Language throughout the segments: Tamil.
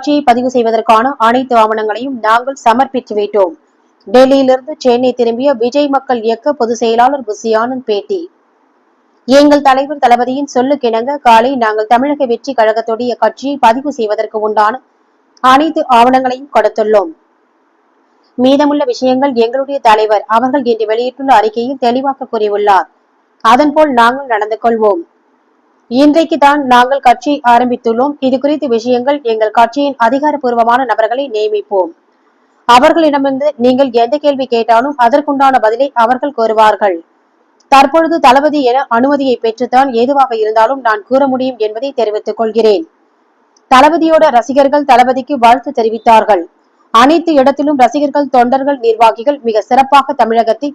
சாட்சியை பதிவு செய்வதற்கான அனைத்து ஆவணங்களையும் நாங்கள் சமர்ப்பித்து விட்டோம். டெல்லியிலிருந்து சென்னை திரும்பிய விஜய் மக்கள் இயக்க பொதுச் செயலாளர் புசியானந்த் பேட்டி. எங்கள் தலைவர் தளபதியின் சொல்லுக்கிணங்க காலை நாங்கள் தமிழக வெற்றி கழகத்துடைய கட்சியை பதிவு செய்வதற்கு உண்டான அனைத்து ஆவணங்களையும் கொடுத்துள்ளோம். மீதமுள்ள விஷயங்கள் எங்களுடைய தலைவர் அவர்கள் இன்று வெளியிட்டுள்ள அறிக்கையில் தெளிவாக கூறியுள்ளார். அதன்போல் நாங்கள் நடந்து கொள்வோம். இன்றைக்கு தான் நாங்கள் கட்சி ஆரம்பித்துள்ளோம். இது குறித்த விஷயங்கள் எங்கள் கட்சியின் அதிகாரப்பூர்வமான நபர்களை நியமிப்போம். அவர்களிடமிருந்து நீங்கள் எந்த கேள்வி கேட்டாலும் அதற்குண்டான பதிலை அவர்கள் கூறுவார்கள். தற்பொழுது தளபதி என அனுமதியை பெற்றுத்தான் எதுவாக இருந்தாலும் நான் கூற முடியும் என்பதை தெரிவித்துக் கொள்கிறேன். தளபதியோட ரசிகர்கள் தளபதிக்கு வாழ்த்து தெரிவித்தார்கள். அனைத்து இடத்திலும் ரசிகர்கள் தொண்டர்கள் நிர்வாகிகள் மிக சிறப்பாக தமிழகத்தை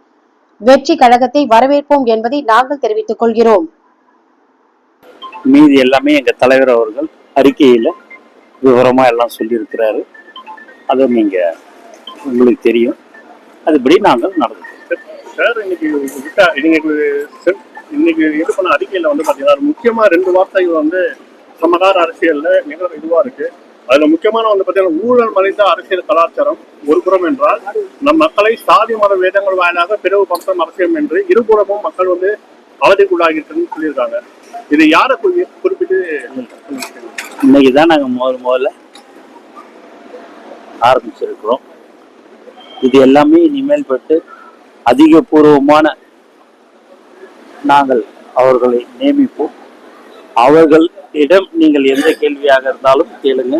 வெற்றி கழகத்தை வரவேற்போம் என்பதை நாங்கள் தெரிவித்துக் கொள்கிறோம். மீதி எல்லாமே எங்கள் தலைவர் அவர்கள் அறிக்கையில் விவரமாக எல்லாம் சொல்லியிருக்கிறாரு. அதை நீங்கள் உங்களுக்கு தெரியும். அதுபடி நாங்கள் நடந்துக்கிறோம் சார் இன்னைக்கு விட்டா இன்னைக்கு இன்னைக்கு இது பண்ண அறிக்கையில் வந்து பார்த்தீங்கன்னா முக்கியமாக ரெண்டு வார்த்தைகள் வந்து சமகார அரசியலில் மிக இதுவாக இருக்குது அதில் முக்கியமான வந்து பார்த்தீங்கன்னா ஊழல் மறைந்த அரசியல் கலாச்சாரம் ஒரு புறம் என்றால் நம் மக்களை சாதி மத வேதங்கள் வாயிலாக பிளவுபடுத்தும் அரசியம் என்று இருபுறமும் மக்கள் வந்து அவதிக்குள்ளாகிட்டுன்னு சொல்லியிருக்காங்க. இது யாரை குறிப்பிட்டு இன்னைக்கு தான் நாங்கள் முதல் முதல்ல ஆரம்பிச்சிருக்கிறோம். இது எல்லாமே இனிமேல் பட்டு அதிகபூர்வமான நாங்கள் அவர்களை நியமிப்போம். அவர்கள் இடம் நீங்கள் எந்த கேள்வியாக இருந்தாலும் கேளுங்க.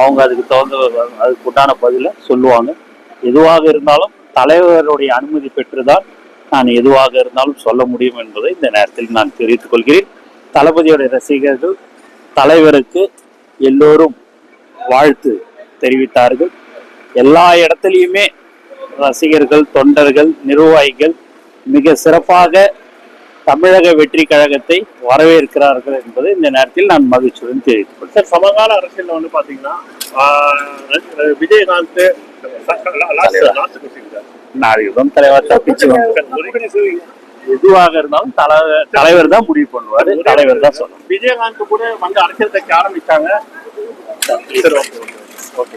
அவங்க அதுக்கு தகுந்த அதுக்கு உண்டான பதிலை சொல்லுவாங்க. எதுவாக இருந்தாலும் தலைவருடைய அனுமதி பெற்றுதான் நான் எதுவாக இருந்தாலும் சொல்ல முடியும் என்பதை இந்த நேரத்தில் நான் தெரிவித்துக் கொள்கிறேன். தளபதியோட ரசிகர்கள் தலைவருக்கு எல்லோரும் வாழ்த்து தெரிவித்தார்கள் எல்லா இடத்துலையுமே ரசிகர்கள் தொண்டர்கள் நிர்வாகிகள் மிக சிறப்பாக தமிழக வெற்றி கழகத்தை வரவேற்கிறார்கள் என்பதை இந்த நேரத்தில் நான் மகிழ்ச்சியுடன் தெரிவித்துள்ளேன் சார் சமகால அரசியல் வந்து பாத்தீங்கன்னா ஆஹ் விஜயகாந்த் நாளைக்கு தான் தலைவர் தப்பிச்சு எதுவாக இருந்தாலும் தலைவர் தலைவர் தான் முடிவு பண்ணுவாரு. தலைவர் தான் சொல்லணும். விஜயகாந்த் கூட வந்து அரசியல் கட்சி ஆரம்பிச்சாங்க. ஓகே.